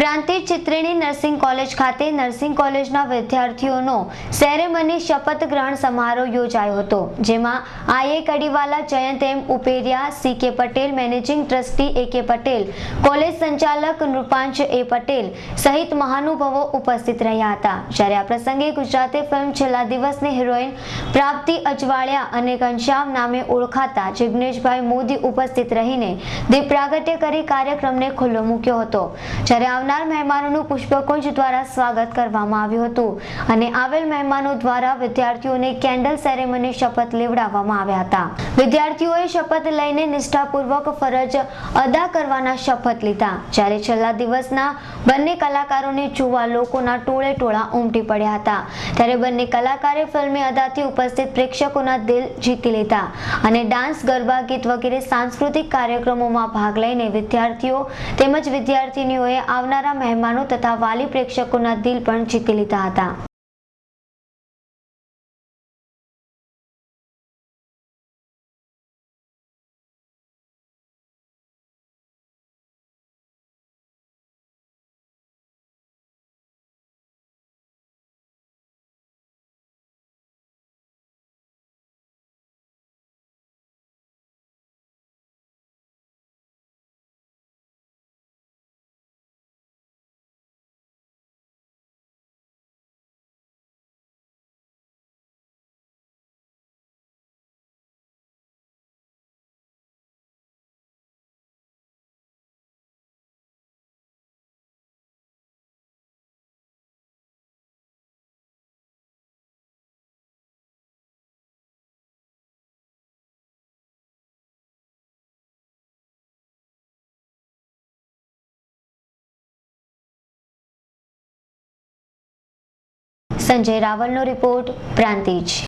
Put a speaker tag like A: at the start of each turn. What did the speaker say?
A: Prantij Chitreni nursing college ખાતે nursing કોલેજના વિદ્યાર્થીઓનો સેરેમની શપથ ગ્રહણ સમારોહ યોજાયો હતો, જેમાં આઈએ કડીવાલા જયંત એમ ઉપેરિયા, સી કે પટેલ, મેનેજિંગ ટ્રસ્ટી એ કે પટેલ, કોલેજ સંચાલક નૃપાંશ એ પટેલ સહિત મહાનુભાવો ઉપસ્થિત રહ્યા હતા. જ્યારે આ પ્રસંગે ગુજરાતી ફિલ્મ છેલ્લા દિવસની હિરોઈન પ્રાપ્તિ અજવાળિયા અને ઘનશ્યામ નામે ઓળખાતા જિગ્નેશભાઈ મોદી ઉપસ્થિત રહીને દીપ પ્રાગટ્ય કરી કાર્યક્રમને ખુલ્લો મૂક્યો હતો. જ્યારે આવનાર મહેમાનોનું પુષ્પકુંજ દ્વારા સ્વાગત કરવામાં આવ્યું હતું અને આવેલ મહેમાનો દ્વારા વિદ્યાર્થીઓને કેન્ડલ સેરેમની શપથ લેવડાવવામાં આવ્યા હતા. વિદ્યાર્થીઓએ શપથ લઈને નિષ્ઠાપૂર્વક ફરજ અદા કરવાના શપથ લીધા, જ્યારે છેલ્લા દિવસના બંને કલાકારોને જોવા લોકોના ટોળે ટોળા ઉમટી પડ્યા હતા. ત્યારે બંને કલાકારે ફિલ્મી અદાથી ઉપસ્થિત પ્રેક્ષકોના દિલ જીતી લીધા અને ડાન્સ, ગરબા, ગીત વગેરે સાંસ્કૃતિક કાર્યક્રમોમાં ભાગ લઈને વિદ્યાર્થીઓ તેમજ વિદ્યાર્થીનીઓએ આવનારા મહેમાનો તથા વાલી પ્રેક્ષકોના દિલ પણ જીતી લીધા હતા. સંજય રાવલનો રિપોર્ટ પ્રાંતિજ.